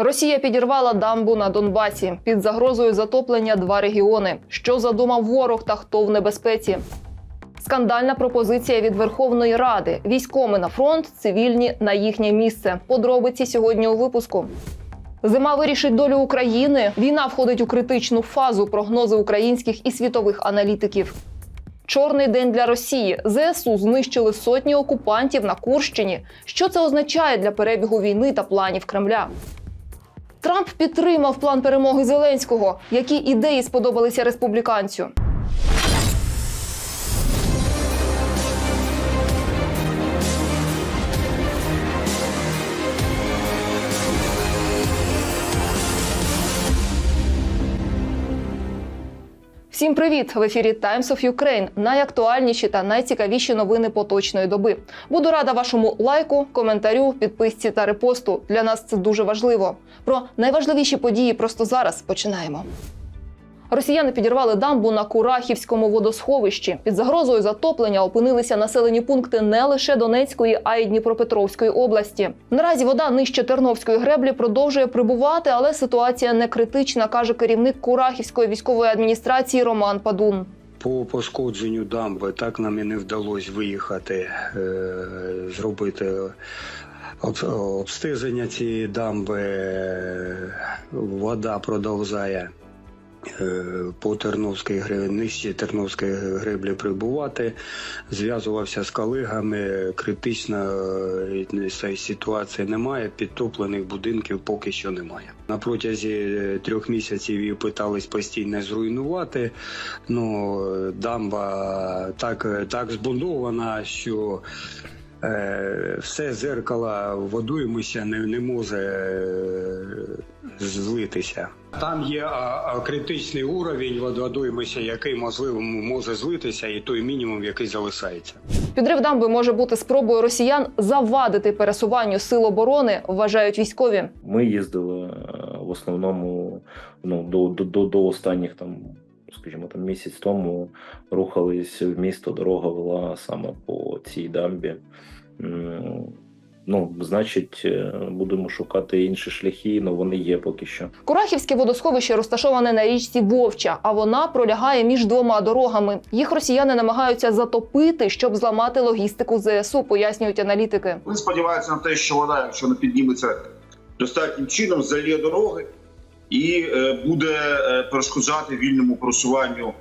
Росія підірвала дамбу на Донбасі під загрозою затоплення два регіони. Що задумав ворог та хто в небезпеці? Скандальна пропозиція від Верховної Ради. Військоми на фронт, цивільні на їхнє місце. Подробиці сьогодні у випуску. Зима вирішить долю України. Війна входить у критичну фазу прогнози українських і світових аналітиків. Чорний день для Росії. ЗСУ знищили сотні окупантів на Курщині. Що це означає для перебігу війни та планів Кремля? Трамп підтримав план перемоги Зеленського. Які ідеї сподобалися республіканцю? Всім привіт! В ефірі Times of Ukraine. Найактуальніші та найцікавіші новини поточної доби. Буду рада вашому лайку, коментарю, підписці та репосту. Для нас це дуже важливо. Про найважливіші події просто зараз починаємо. Росіяни підірвали дамбу на Курахівському водосховищі. Під загрозою затоплення опинилися населені пункти не лише Донецької, а й Дніпропетровської області. Наразі вода нижче Терновської греблі продовжує прибувати, але ситуація не критична, каже керівник Курахівської військової адміністрації Роман Падун. По пошкодженню дамби так нам і не вдалося виїхати, е, зробити об- обстеження цієї дамби. Вода продовжує по Терновській греблі, нижче Терновської греблі прибувати. Зв'язувався з колегами. Критичної е, ситуації немає. Підтоплених будинків поки що немає. На протязі е, трьох місяців її питались постійно зруйнувати. Ну, е, дамба так, так збудована, що е, все зеркало водоймися не, не може е, злитися. Там є а, а, критичний уровень вод- водоймися, який можливо може злитися, і той мінімум, який залишається. Підрив дамби може бути спробою росіян завадити пересуванню сил оборони, вважають військові. Ми їздили е, в основному ну, до, до, до, до останніх там, скажімо, там місяць тому рухались в місто. Дорога вела саме по цій дамбі. Ну, значить, е, будемо шукати інші шляхи, але вони є поки що. Курахівське водосховище розташоване на річці Вовча, а вона пролягає між двома дорогами. Їх росіяни намагаються затопити, щоб зламати логістику ЗСУ, пояснюють аналітики. Вони сподіваються на те, що вода, якщо не підніметься достатнім чином, заліє дороги і е, буде е, перешкоджати вільному просуванню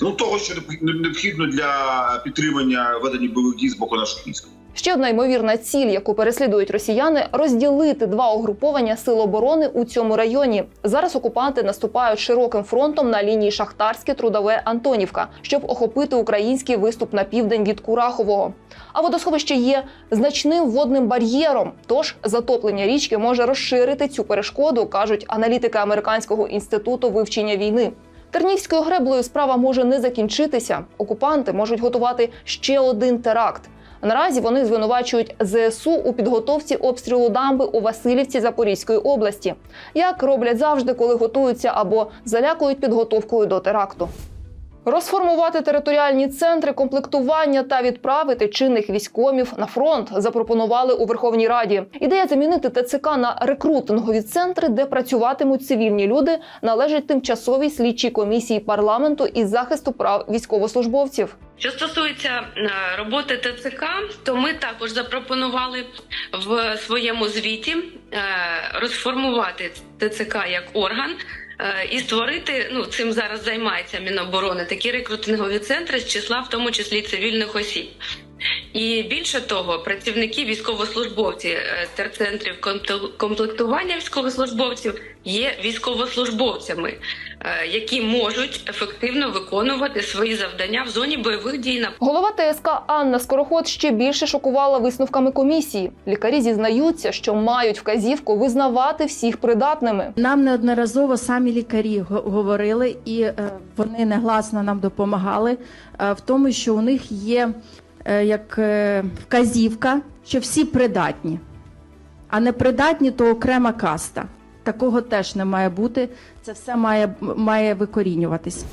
ну, того, що необхідно для підтримання ведення бойових дій з боку наших військ. Ще одна ймовірна ціль, яку переслідують росіяни, розділити два угруповання сил оборони у цьому районі. Зараз окупанти наступають широким фронтом на лінії Шахтарське, Трудове, Антонівка, щоб охопити український виступ на південь від Курахового. А водосховище є значним водним бар'єром. Тож затоплення річки може розширити цю перешкоду, кажуть аналітики американського інституту вивчення війни. Тернівською греблею справа може не закінчитися. Окупанти можуть готувати ще один теракт. Наразі вони звинувачують ЗСУ у підготовці обстрілу дамби у Васильівці Запорізької області, як роблять завжди, коли готуються або залякують підготовкою до теракту. Розформувати територіальні центри комплектування та відправити чинних військомів на фронт запропонували у Верховній Раді. Ідея замінити ТЦК на рекрутингові центри, де працюватимуть цивільні люди, належить тимчасовій слідчій комісії парламенту із захисту прав військовослужбовців. Що стосується е, роботи ТЦК, то ми також запропонували в своєму звіті е, розформувати ТЦК як орган і створити ну цим зараз займається Міноборони такі рекрутингові центри з числа, в тому числі цивільних осіб. І більше того, працівники військовослужбовці е, терцентрів комплектування військовослужбовців є військовослужбовцями, е, які можуть ефективно виконувати свої завдання в зоні бойових дій на Голова ТСК Анна Скороход ще більше шокувала висновками комісії. Лікарі зізнаються, що мають вказівку визнавати всіх придатними. Нам неодноразово самі лікарі говорили, і е, вони негласно нам допомагали в тому, що у них є як е, вказівка, що всі придатні, а не придатні то окрема каста. Такого теж не має бути. Це все має, має викорінюватись.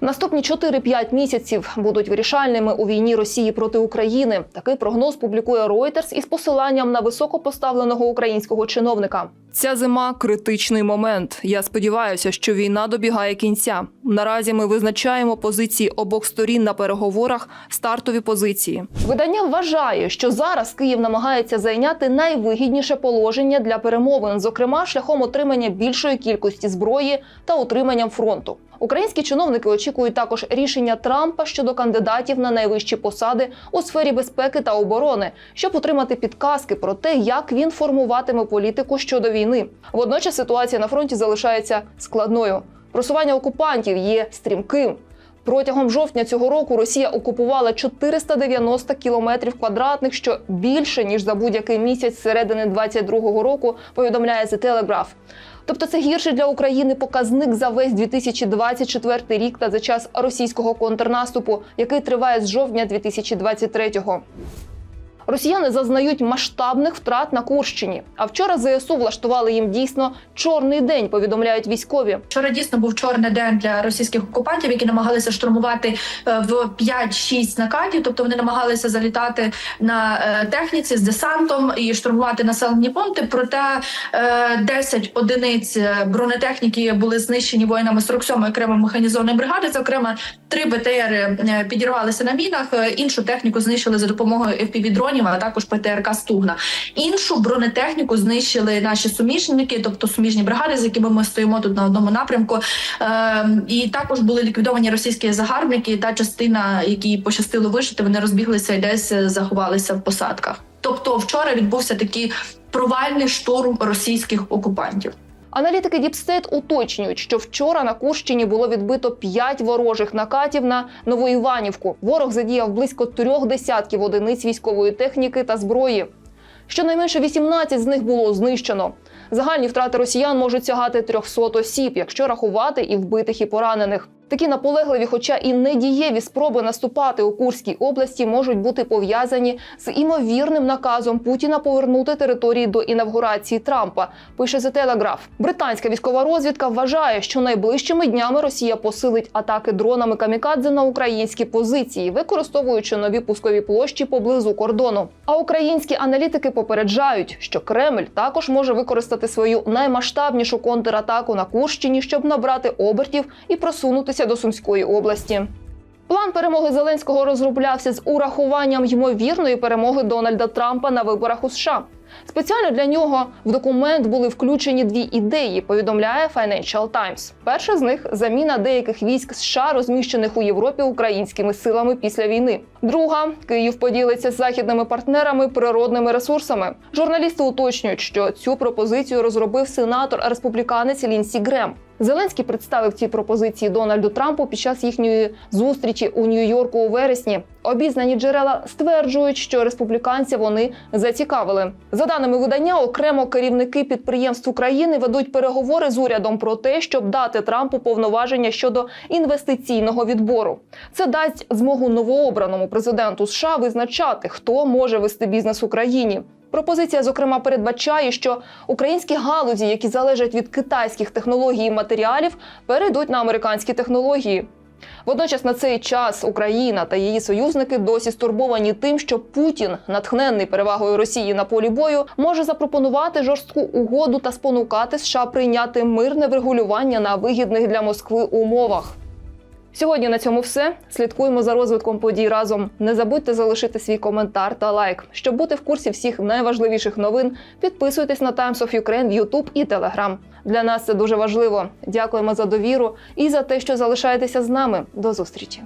Наступні 4-5 місяців будуть вирішальними у війні Росії проти України. Такий прогноз публікує Reuters із посиланням на високопоставленого українського чиновника. Ця зима критичний момент. Я сподіваюся, що війна добігає кінця. Наразі ми визначаємо позиції обох сторін на переговорах, стартові позиції. Видання вважає, що зараз Київ намагається зайняти найвигідніше положення для перемовин, зокрема шляхом отримання більшої кількості зброї та утриманням фронту. Українські чиновники очікують також рішення Трампа щодо кандидатів на найвищі посади у сфері безпеки та оборони, щоб отримати підказки про те, як він формуватиме політику щодо війни. Водночас ситуація на фронті залишається складною. Просування окупантів є стрімким. Протягом жовтня цього року Росія окупувала 490 кілометрів квадратних, що більше ніж за будь-який місяць середини 22-го року. Повідомляє The Telegraph. Тобто це гірший для України показник за весь 2024 рік та за час російського контрнаступу, який триває з жовтня 2023-го. Росіяни зазнають масштабних втрат на Курщині. А вчора ЗСУ влаштували їм дійсно чорний день. Повідомляють військові. Вчора дійсно був чорний день для російських окупантів, які намагалися штурмувати е, в 5-6 накатів. Тобто вони намагалися залітати на е, техніці з десантом і штурмувати населені пункти. Проте е, 10 одиниць е, бронетехніки були знищені воїнами 47-ї окремої механізованої бригади. Зокрема, три БТР е, підірвалися на мінах. е, Іншу техніку знищили за допомогою FPV-дронів, а також ПТРК Стугна. Іншу бронетехніку знищили наші суміжники, тобто суміжні бригади, з якими ми стоїмо тут на одному напрямку. Е, і також були ліквідовані російські загарбники. Та частина, якій пощастило вижити, вони розбіглися і десь е, заховалися в посадках. Тобто, вчора відбувся такий провальний штурм російських окупантів. Аналітики Діпстейт уточнюють, що вчора на Курщині було відбито п'ять ворожих накатів на Новоіванівку. Ворог задіяв близько трьох десятків одиниць військової техніки та зброї. Щонайменше 18 з них було знищено. Загальні втрати росіян можуть сягати 300 осіб, якщо рахувати і вбитих і поранених. Такі наполегливі, хоча і недієві спроби наступати у Курській області можуть бути пов'язані з імовірним наказом Путіна повернути території до інавгурації Трампа. Пише The Telegraph. Британська військова розвідка вважає, що найближчими днями Росія посилить атаки дронами камікадзе на українські позиції, використовуючи нові пускові площі поблизу кордону. А українські аналітики попереджають, що Кремль також може використати свою наймасштабнішу контратаку на Курщині, щоб набрати обертів і просунутися до Сумської області. План перемоги Зеленського розроблявся з урахуванням ймовірної перемоги Дональда Трампа на виборах у США. Спеціально для нього в документ були включені дві ідеї. Повідомляє Financial Times. Перша з них заміна деяких військ США, розміщених у Європі українськими силами після війни. Друга Київ поділиться з західними партнерами природними ресурсами. Журналісти уточнюють, що цю пропозицію розробив сенатор республіканець Лінсі Грем. Зеленський представив ці пропозиції Дональду Трампу під час їхньої зустрічі у Нью-Йорку у вересні. Обізнані джерела стверджують, що республіканців вони зацікавили. За даними видання, окремо керівники підприємств України ведуть переговори з урядом про те, щоб дати Трампу повноваження щодо інвестиційного відбору. Це дасть змогу новообраному президенту США визначати, хто може вести бізнес в Україні. Пропозиція, зокрема, передбачає, що українські галузі, які залежать від китайських технологій і матеріалів, перейдуть на американські технології. Водночас на цей час Україна та її союзники досі стурбовані тим, що Путін, натхненний перевагою Росії на полі бою, може запропонувати жорстку угоду та спонукати США прийняти мирне врегулювання на вигідних для Москви умовах. Сьогодні на цьому все. Слідкуємо за розвитком подій разом. Не забудьте залишити свій коментар та лайк. Щоб бути в курсі всіх найважливіших новин, підписуйтесь на Times of Ukraine в YouTube і Telegram. Для нас це дуже важливо. Дякуємо за довіру і за те, що залишаєтеся з нами. До зустрічі.